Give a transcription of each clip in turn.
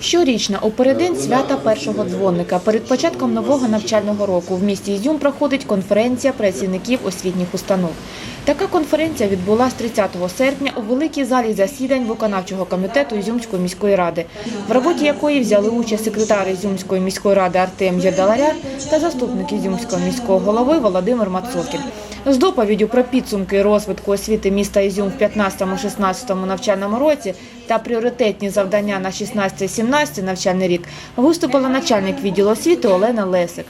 Щорічно у свята першого дзвоника перед початком нового навчального року в місті Ізюм проходить конференція працівників освітніх установ. Така конференція відбулася 30 серпня у великій залі засідань виконавчого комітету Ізюмської міської ради, в роботі якої взяли участь секретар Ізюмської міської ради Артем Єрдаларян та заступник Ізюмського міського голови Володимир Мацокін. З доповіддю про підсумки розвитку освіти міста Ізюм в 15-16 навчальному році та пріоритетні завдання на 16-17 навчальний рік виступила начальник відділу освіти Олена Лесик.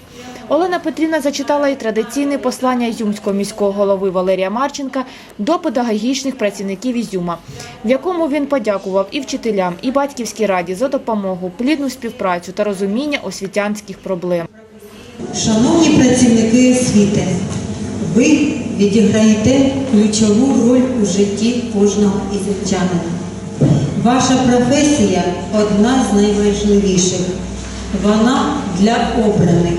Олена Петрівна зачитала і традиційне послання Ізюмського міського голови Валерія Марченка до педагогічних працівників Ізюма, в якому він подякував і вчителям, і батьківській раді за допомогу, плідну співпрацю та розуміння освітянських проблем. Шановні працівники освіти, ви відіграєте ключову роль у житті кожного ізюмчанина. Ваша професія одна з найважливіших. Вона для обраних.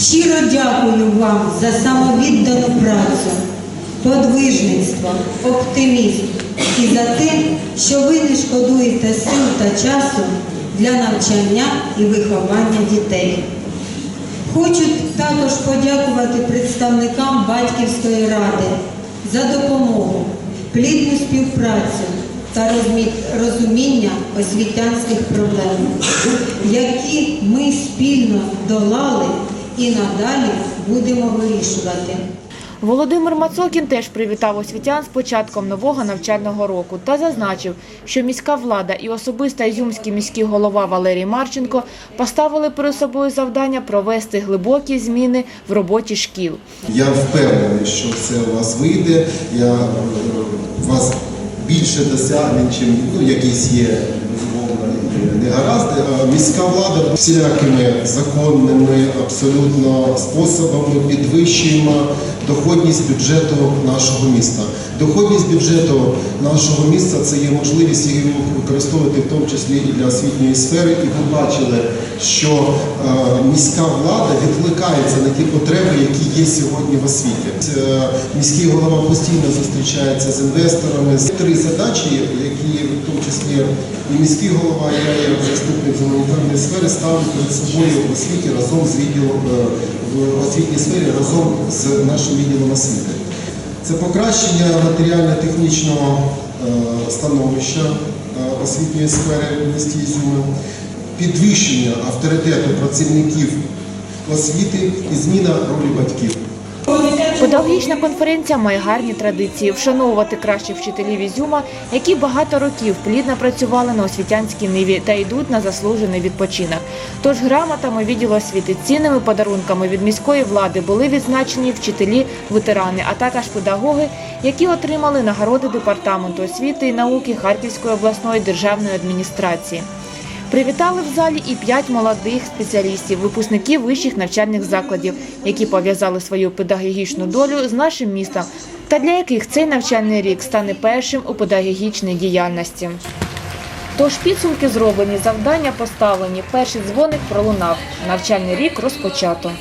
Щиро дякую вам за самовіддану працю, подвижництво, оптимізм і за те, що ви не шкодуєте сил та часу для навчання і виховання дітей. Хочу також подякувати представникам батьківської ради за допомогу, плідну співпрацю та розуміння освітянських проблем, які ми спільно долали і надалі будемо вирішувати. Володимир Мацокін теж привітав освітян з початком нового навчального року та зазначив, що міська влада і особисто ізюмський міський голова Валерій Марченко поставили перед собою завдання провести глибокі зміни в роботі шкіл. Я впевнений, що все у вас вийде. Я е, вас більше досягнень, чим ну, якісь є негаразди. А Міська влада всілякими законними абсолютно способами підвищуємо доходність бюджету нашого міста. Доходність бюджету нашого міста це є можливість її використовувати в тому числі і для освітньої сфери. І ви бачили, що е, міська влада відкликається на ті потреби, які є сьогодні в освіті. Е, Міський голова постійно зустрічається з інвесторами. Три задачі, які в тому числі і міський голова, і я як заступник з гуманітарної сфери ставлю перед собою в освіті разом з відділом е, в освітній сфері разом з нашим відділом освіти. Це покращення матеріально-технічного е, становища е, освітньої сфери в місті Ізюми, підвищення авторитету працівників освіти і зміна ролі батьків. Педагогічна конференція має гарні традиції вшановувати кращих вчителів Ізюма, які багато років плідно працювали на освітянській ниві та йдуть на заслужений відпочинок. Тож грамотами відділу освіти, цінними подарунками від міської влади були відзначені вчителі, ветерани, а також педагоги, які отримали нагороди департаменту освіти і науки Харківської обласної державної адміністрації. Привітали в залі і п'ять молодих спеціалістів, випускників вищих навчальних закладів, які пов'язали свою педагогічну долю з нашим містом, та для яких цей навчальний рік стане першим у педагогічній діяльності. Тож підсумки зроблені, завдання поставлені, перший дзвоник пролунав. Навчальний рік розпочато.